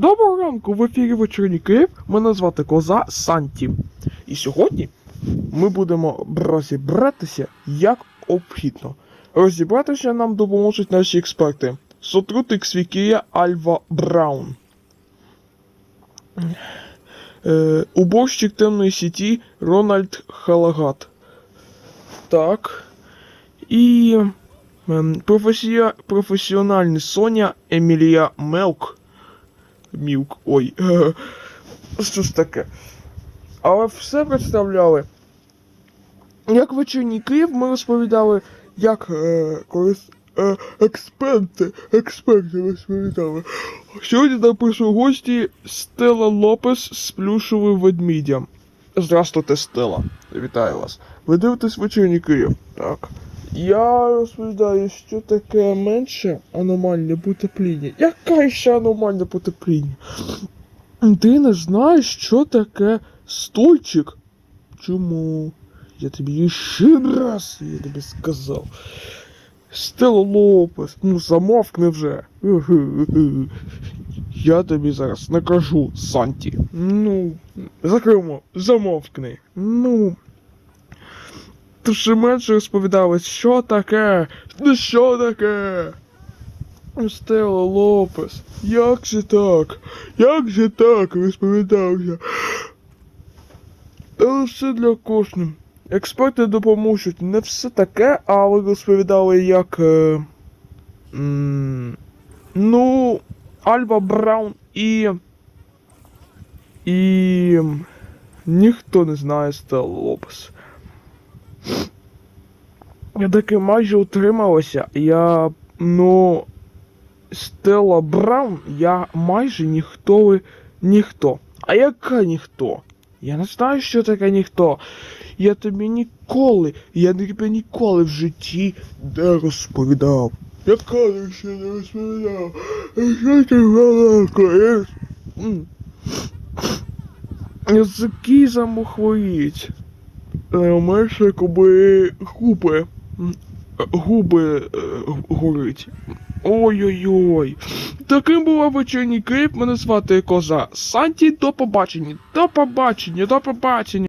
Доброго ранку, в ефірі вечірній Київ. Мене звати Коза Санті. І сьогодні ми будемо розібратися, як обхідно. Розібратися нам допоможуть наші експерти. Сотрутик Свікія Альва Браун. Е, уборщик темної сіті Рональд Халагат. Так. І ем, професія, професіональний Соня Емілія Мелк. Мілк, ой. Що ж таке? Але все представляли. Як вечірній Київ ми розповідали, як е, колись е, експерти, експерти розповідали. Сьогодні нам прийшли гості Стела Лопес з плюшевим ведмідям. Здравствуйте, Стела. Вітаю вас. Ви дивитесь вечірній Київ. Так. Я розповідаю, що таке менше аномальне потепління. Яке ще аномальне потепління? Ти не знаєш, що таке стульчик? Чому? Я тобі ще раз я тобі сказав. Стело Лопес, ну замовкни вже. Я тобі зараз накажу, Санті. Ну, закримо, замовкни. Ну. Ще менше розповідали, що таке? Що таке? Стело Лопес, як же так? Як же так розповідався? Але все для кожного. Експерти допоможуть не все таке, але розповідали як. Е, м, ну, Альва Браун і. І. Ніхто не знає Стелла Лопес. Я таки майже утрималася. Я. Ну. Стелла Браун, я майже ніхто. Ніхто. А яка ніхто? Я не знаю, що таке ніхто. Я тобі ніколи, я тобі ніколи в житті не розповідав. Яка ти ще не розповідав? Що ти? М. Язики замохворіть. Менше коби губи. Губи е, горить. Ой-ой-ой. Таким була вечірній кліп, Мене звати Коза Санті. До побачення. До побачення, до побачення.